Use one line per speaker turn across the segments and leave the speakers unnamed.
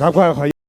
ครับ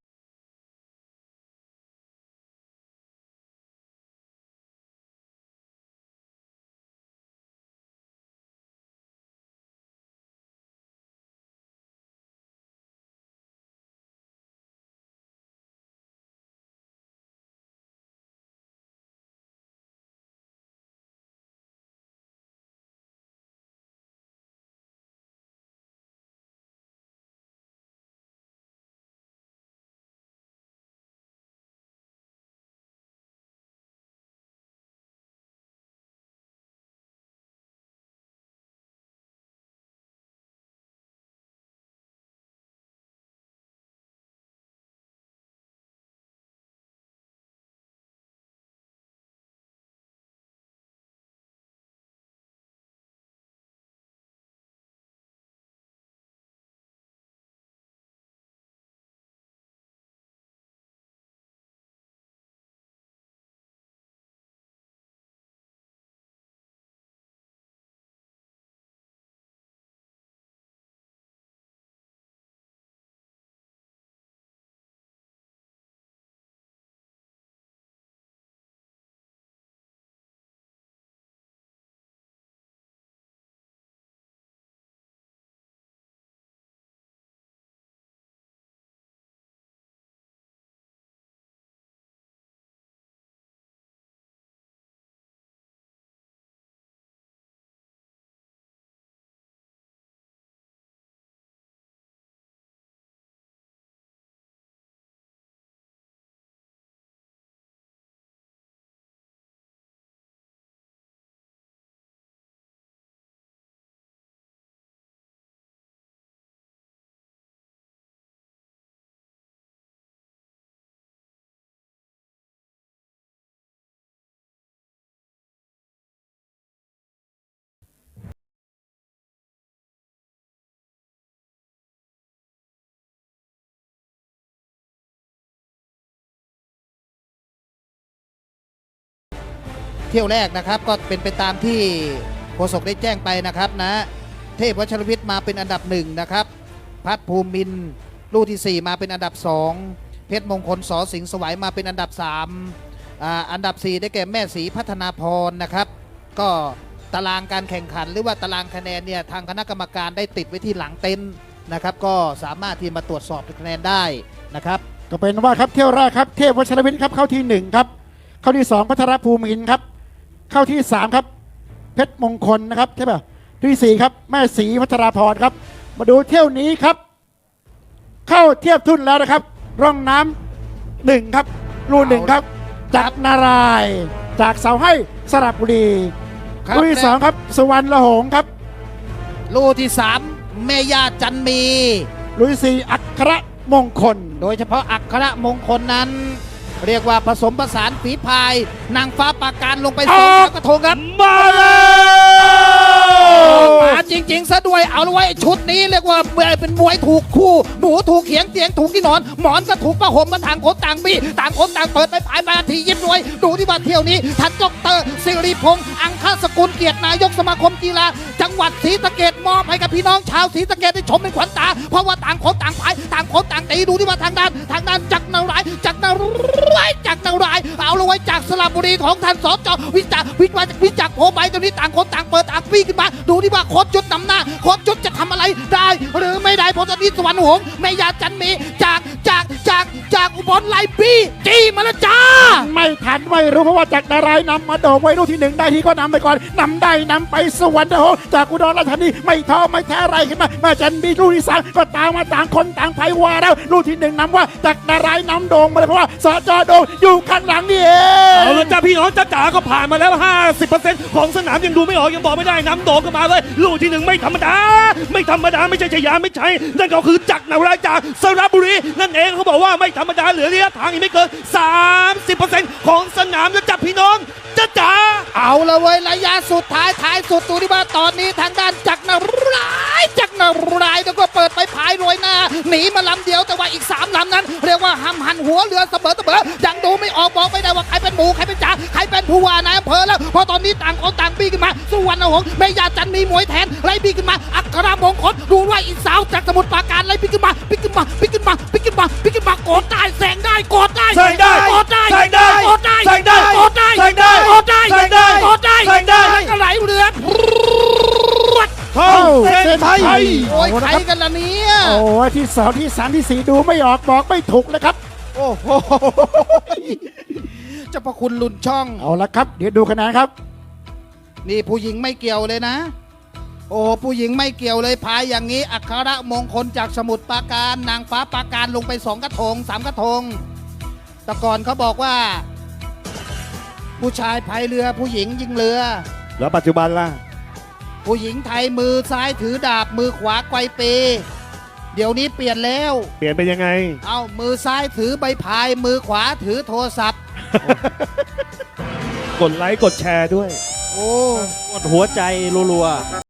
เที่ยวแรกนะครับ ก็เป็นไปตามที่โฆษกได้แจ้งไปนะครับนะ เทพวัชรวิทย์มาเป็นอันดับหนึ่งนะครับพัฒภูมินลูกที่ 4 มาเป็นอันดับ 2 เพชรมงคลสอสิงสวัยมาเป็นอันดับ3อ่าอันดับ 4 ได้แก่แม่สีพัฒนาพรนะครับ ก็ตารางการแข่งขันหรือว่าตารางคะแนนเนี่ยทางคณะกรรมการได้ติดไว้ที่หลังเต็นท์นะครับก็สามารถที่มาตรวจสอบคะแนนได้นะครับ
ก็เป็นว่าครับเที่ยวแรกครับเทพวัชรวิทย์ครับเข้าที่หนึ่งครับ เข้าที่สองพัทรภูมินครับ เข้าที่สามครับ เพชรมงคลนะครับใช่ป่ะที่สี่ครับ แม่ศรีพัทราพรครับ มาดูเที่ยวนี้ครับ เข้าเทียบทุนแล้วนะครับ ร่องน้ำหนึ่งครับ รูหนึ่งครับ จากนารายณ์จากเสาให้สระบุรี
ครับ
รูที่สองครับ สุวรรณละหงส์ครับ
ลูกที่3แม่ย่าจันมี
รูที่สี่อัครมงคล
โดยเฉพาะอัครมงคลนั้น เรียกว่าผสมผสานฝีพาย นางฟ้าปราการลงไปสอง
ออก
กระทงครับ
มาแล้ว
มาจริงๆซะด้วยเอาละไว้ชุดนี้เรียกว่าเป็นมวยถูกคู่หนูถูกเขียงเตียงถูกที่นอน หมอนก็ถูกผ้าห่มมันต่างคนต่างมีต่างคนต่างเปิดไปผายมาทียิ้มรวย ดูที่บ้านเที่ยวนี้ท่านดกเตอร์สิริพงษ์อังคาสกุลเกียรตินายกสมาคมกีฬาจังหวัดศรีสะเกดมอบให้กับพี่น้องชาวศรีสะเกดได้ชมเป็นขวัญตา เพราะว่าต่างคนต่างผายต่างคนต่างตีดูที่ว่าทางด้าน ทางด้านจักรนารายจักรนารายจักรนารายเอาละไว้จากสระบุรีของท่านสจวิจักรวิจักรวิจักรโผใบตรงนี้ต่างคนต่างเปิดต่างปีขึ้นมา ดูที่ว่าโคตชจุดนำหน้าโคตชจุดจะทำอะไรได้ หรือไม่ได้เพราะตอนนี้สวรรค์หงส์แม่ยาจันมีจาก อุบลไลปีจี้มาแล้วจ้า
ไม่ทันไม่รู้เพราะว่าจากนารายณ์นำมาโด่งไว้ลูกที่หนึ่งได้ทีก็นำไปก่อนนำได้นำไปสวรรค์โหจากอุดรราชธานีไม่ท้อไม่แท้อะไรขึ้นมามาจันบีลูกที่สามก็ตามมาต่างคนต่างไพวาแล้วลูกที่หนึ่งนำว่าจากนารายณ์นำโด่งมาเลยเพราะว่าสจโด่งอยู่ข้างหลังนี่เอง
เอาละจ้าพี่น้องจ้าจ๋าก็ผ่านมาแล้ว 50%ของสนามยังดูไม่ออกยังบอกไม่ได้น้ำโดกันมาเลย ลูกที่หนึ่งไม่ธรรมดา ไม่ธรรมดาไม่ใช่ชยาไม่ใช่ นั่นก็คือจักรนารายณ์จากสระบุรีนั่นเองเขาบอกว่าไม่ธรรมดาเหลือระยะทางอีกไม่เกิน 30%ของสนามแล้วจ้าพี่น้องจ้าจ๋า
เอาละเว้ยระยะสุดท้ายท้ายสุดดูที่ว่าตอนนี้ทางด้านจักรนารายจักรนารายแล้วก็เปิดไปพายโรยหน้าหนีมาลำเดียวแต่ว่าอีกสามลำนั้น เรียกว่าห้ำหันหัวเรือเสมอเสมอยังดูไม่ออกบอกไม่ได้ว่าใครเป็นหมูใครเป็นจ่าใครเป็นผู้ว่านายอำเภอแล้วเพราะตอนนี้ต่างคนต่างบีขึ้นมาสุวรรณหงส์แม่ยาจันมีมวยแทนไล่บีขึ้นมาอัครมงคลดูว่าอีสาวจากสมุทรปราการไล่บีขึ้นมาบีขึ้นมาบีขึ้นมาบีขึ้นมา ใครกันล่ะเนี่ย
โอ้ยที่สองที่สามที่สี่ดูไม่ออกบอกไม่ถูกเลยครับ
โอ้โหเจ้าพระคุณลุนช่อง
เอาละครับ เดี๋ยวดูคะแนนครับ
นี่ผู้หญิงไม่เกี่ยวเลยนะ โอ้ผู้หญิงไม่เกี่ยวเลยพายอย่างนี้ อัครมงคลจากสมุทรปราการนางฟ้าปราการลงไปสองกระทงสามกระทงแต่ก่อนเขาบอกว่า ผู้ชายพายเรือผู้หญิงยิงเรือ
แล้วปัจจุบันล่ะ
ผู้หญิงไทยมือซ้ายถือดาบมือขวาไกวเป เดี๋ยวนี้เปลี่ยนแล้ว
เปลี่ยนไปยังไง
เอามือซ้ายถือใบพาย มือขวาถือโทรศัพท์
กดไลค์กดแชร์ด้วย
โอ้
กดหัวใจรัวๆ